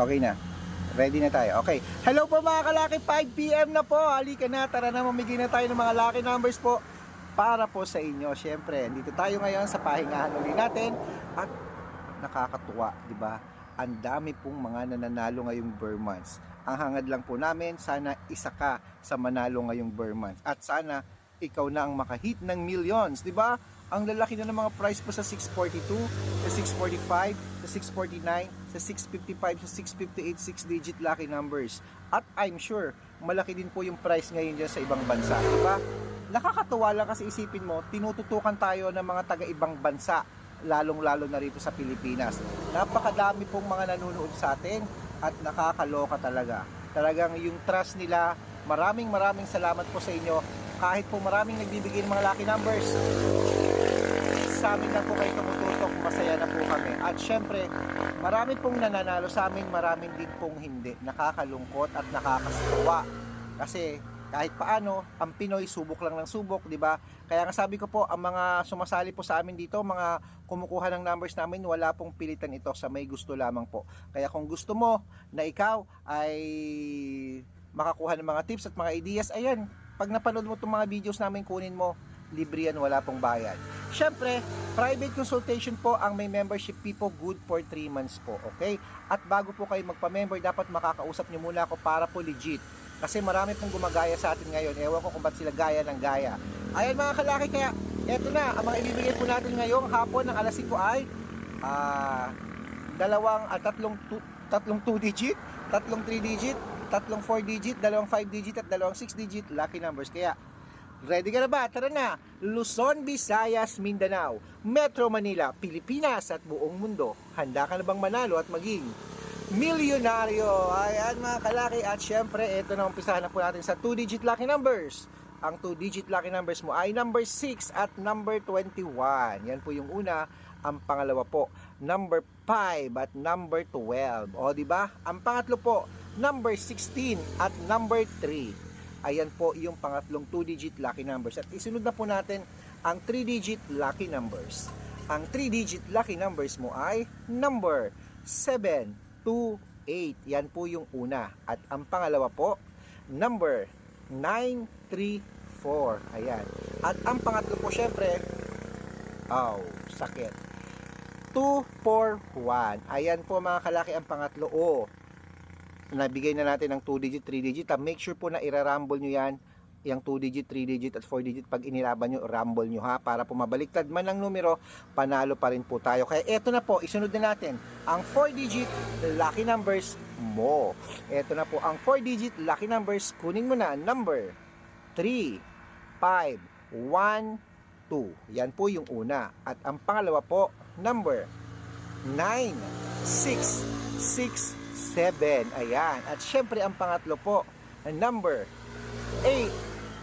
Okay na. Ready na tayo. Okay. Hello po mga kalaki, 5pm na po. Halika na, tara na mamigay na tayo ng mga lucky numbers po para po sa inyo. Siyempre, dito tayo ngayon sa pahingahan uli natin at nakakatuwa, di ba? Ang dami pong mga nananalo ngayong Burr months. Ang hangad lang po namin, sana isa ka sa manalo ngayong Burr months. At sana ikaw na ang makahit ng millions, di ba? Ang lalaki na ng mga price po sa 642, sa 645, sa 649, sa 655, sa 658, 6 digit lucky numbers. At I'm sure, malaki din po yung price ngayon dyan sa ibang bansa, di ba? Nakakatuwa lang kasi isipin mo, tinututukan tayo ng mga taga-ibang bansa, lalong-lalo na rito sa Pilipinas. Napakadami pong mga nanonood sa atin at nakakaloka talaga. Talagang yung trust nila, maraming maraming salamat po sa inyo. Kahit po maraming nagbibigay ng mga lucky numbers, sa amin na po kayo tumututok, masaya na po kami. At syempre, marami pong nananalo sa amin, maraming din pong hindi. Nakakalungkot at nakakasawa. Kasi kahit paano, ang Pinoy subok lang ng subok, di ba? Kaya nga sabi ko po, ang mga sumasali po sa amin dito, mga kumukuha ng numbers namin, wala pong pilitan ito sa may gusto lamang po. Kaya kung gusto mo na ikaw ay makakuha ng mga tips at mga ideas, ayan, pag napanood mo itong mga videos namin, kunin mo, libre yan, wala pong bayad. Siyempre, private consultation po ang may membership fee po good for 3 months po, okay? At bago po kayo magpa-member, dapat makakausap nyo muna ako para po legit. Kasi marami pong gumagaya sa atin ngayon. Ewan ko kung ba't sila gaya ng gaya. Ayan mga kalaki, kaya eto na, ang mga ibibigay po natin ngayong hapon ng alas 5 ay ah, dalawang, at tatlong, tu- tatlong 2 digit, tatlong 3 digit, tatlong 4 digit, dalawang 5 digit at dalawang 6 digit lucky numbers. Kaya Ready ka na ba? Tara na! Luzon, Visayas, Mindanao, Metro Manila, Pilipinas at buong mundo. Handa ka na bang manalo at maging milyonaryo? Ayan mga kalaki at syempre ito na umpisahan na po natin sa 2-digit lucky numbers. Ang 2-digit lucky numbers mo ay number 6 at number 21. Yan po yung una. Ang pangalawa po, number 5 at number 12. O, di ba? Ang pangatlo po, number 16 at number 3. Ayan po yung pangatlong 2-digit lucky numbers. At isunod na po natin ang 3-digit lucky numbers. Ang 3-digit lucky numbers mo ay number 7, 2, 8. Yan po yung una. At ang pangalawa po, number 9, 3, 4. Ayan. At ang pangatlo po syempre, oh, sakit. 2, 4, 1. Ayan po mga kalaki ang pangatlo. O, nabigay na natin ng 2 digit, 3 digit. Ah, Make sure po na ira-rumble nyo yan yung 2 digit, 3 digit at 4 digit pag inilaban nyo, rumble nyo ha para po mabaliktad man ang numero, panalo pa rin po tayo. Kaya eto na po, isunod na natin ang 4 digit lucky numbers mo. Eto na po ang 4 digit lucky numbers, kunin mo na number 3, 5, 1, 2. Yan po yung una. At ang pangalawa po, number 9, 6, 6, 7. Ayan. At syempre ang pangatlo po, number 8,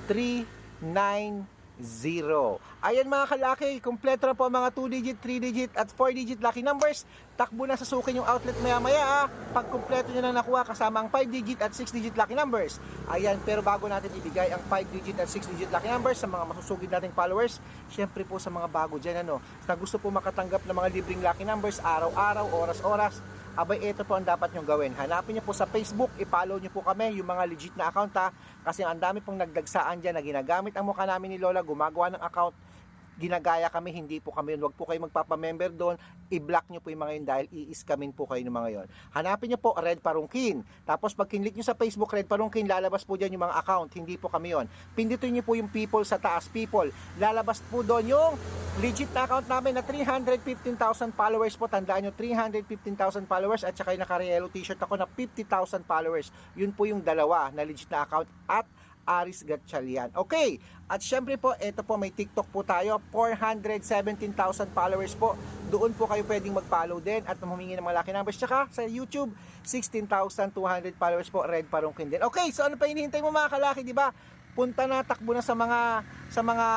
3, 9, 0. Ayan mga kalaki, kompleto na po ang mga 2 digit, 3 digit at 4 digit lucky numbers. Takbo na sa sukin yung outlet maya maya ha. Pag kompleto nyo na nakuha kasama ang 5 digit at 6 digit lucky numbers. Ayan, pero bago natin ibigay ang 5 digit at 6 digit lucky numbers sa mga masusugid nating followers, syempre po sa mga bago dyan ano, na gusto po makatanggap ng mga libreng lucky numbers araw-araw, oras-oras, abay ito po ang dapat nyong gawin. Hanapin nyo po sa Facebook, i-follow nyo po kami, yung mga legit na account ha, kasi ang dami pong nagdagsaan dyan na ginagamit ang mukha namin ni Lola, gumagawa ng account, ginagaya kami, hindi po kami yun. Huwag po kayo magpapamember doon. I-block nyo po yung mga yun dahil i-scamin po kayo ng mga yon. Hanapin nyo po Red Parungkin. Tapos pag kinlik nyo sa Facebook Red Parungkin, lalabas po dyan yung mga account. Hindi po kami yon. Pindutin nyo po yung people sa taas, people. Lalabas po doon yung legit na account namin na 315,000 followers po. Tandaan nyo, 315,000 followers at saka yung naka-Rielo t-shirt ako na 50,000 followers. Yun po yung dalawa na legit na account at Aris Gatchalian. Okay, at syempre po, ito po may TikTok po tayo, 417,000 followers po. Doon po kayo pwedeng mag-follow din at humingi ng mga lucky numbers. Tsaka sa YouTube, 16,200 followers po, Red Parungkin din. Okay, so ano pa hinihintay mo mga kalaki, di ba? Punta na, takbo na sa mga sa mga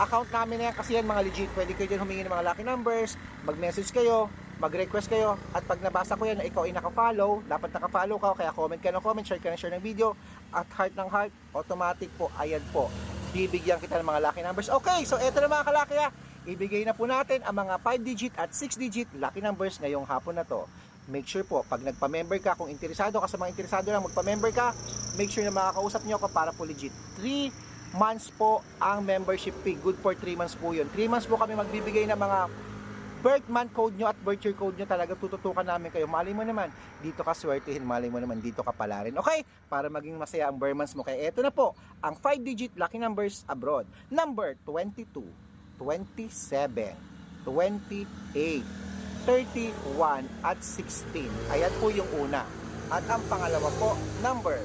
account namin na yan kasi yan mga legit. Pwede kayo dyan humingi ng mga lucky numbers, mag-message kayo, mag-request kayo at pag nabasa ko yan na ikaw ay naka-follow, dapat naka-follow ka kaya comment ka ng comment, share ka ng share ng video at heart ng heart, automatic po, ayan po bibigyan kita ng mga lucky numbers. Okay, so eto na mga kalaki ha. Ibigay na po natin ang mga 5 digit at 6 digit lucky numbers ngayong hapon na to. Make sure po, pag nagpa-member ka, kung interesado ka sa mga interesado lang, magpa-member ka, make sure na makakausap nyo ako para po legit. 3 months po ang membership fee. Good for 3 months po yun. 3 months po kami magbibigay ng mga birth month code nyo at birth year code nyo talaga tututukan namin kayo. Mali mo naman, dito ka swertihin, mali mo naman, dito ka pala rin. Okay, para maging masaya ang birth months mo. Kaya eto na po, ang 5-digit lucky numbers abroad. Number 22, 27, 28, 31, at 16. Ayan po yung una. At ang pangalawa po, number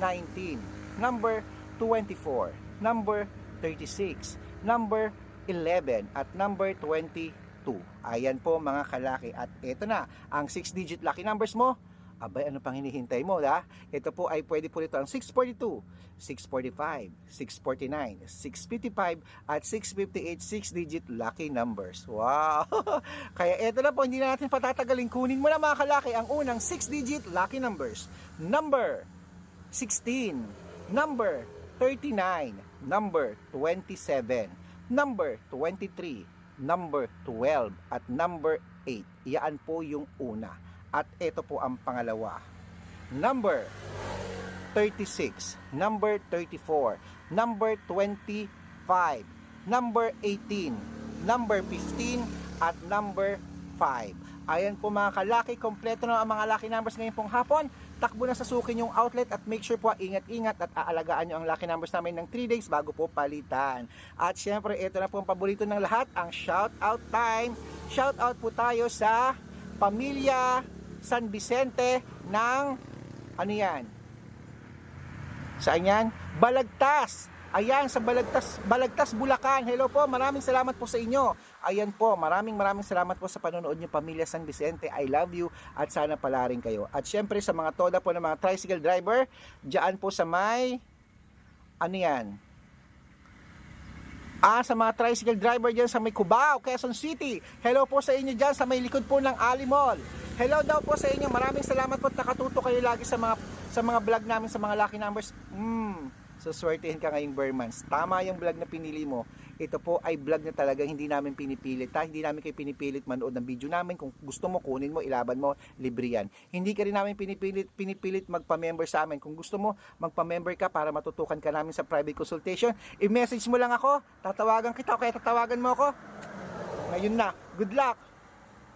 19, number 24, number 36, number 11, at number 22. Ayan po mga kalaki. At ito na, ang 6-digit lucky numbers mo. Abay, ano pang hinihintay mo, ha? Ito po ay pwede po ito ang 642, 645, 649, 655, at 658 6-digit lucky numbers. Wow! Kaya ito na po, hindi na natin patatagalin. Kunin mo na mga kalaki ang unang 6-digit lucky numbers. Number 16, number 39, number 27, number 23, number 12, at number 8. Iyan po yung una. At ito po ang pangalawa. Number 36, number 34, number 25, number 18, number 15, at number 5. Ayan po mga kalaki, kompleto na ang mga lucky numbers ngayon pong hapon. Takbo na sa sukin yung outlet at make sure po ingat-ingat at aalagaan nyo ang lucky numbers namin ng 3 days bago po palitan. At syempre, ito na po ang paborito ng lahat, ang shout out time. Shout out po tayo sa pamilya San Vicente ng ano yan? Saan yan? Balagtas. Ayan, sa Balagtas, Balagtas, Bulacan. Hello po, maraming salamat po sa inyo. Ayan po, maraming maraming salamat po sa panonood niyo Pamilya San Vicente. I love you at sana pala rin kayo. At syempre sa mga toda po ng mga tricycle driver, diyan po sa may, ano yan? Ah, sa mga tricycle driver dyan sa may Cubao, Quezon City. Hello po sa inyo dyan sa may likod po ng Ali Mall. Hello daw po sa inyo. Maraming salamat po at nakatuto kayo lagi sa mga sa mga vlog namin sa mga lucky numbers. Mm, so swertihin ka ngayong Bermans. Tama yung vlog na pinili mo. Ito po ay vlog na talaga hindi namin pinipilit. Ha? Hindi namin kayo pinipilit manood ng video namin. Kung gusto mo, kunin mo, ilaban mo, libre yan. Hindi ka rin namin pinipilit, pinipilit magpa-member sa amin. Kung gusto mo, magpa-member ka para matutukan ka namin sa private consultation. I-message mo lang ako, tatawagan kita o kaya tatawagan mo ako. Ngayon na. Good luck!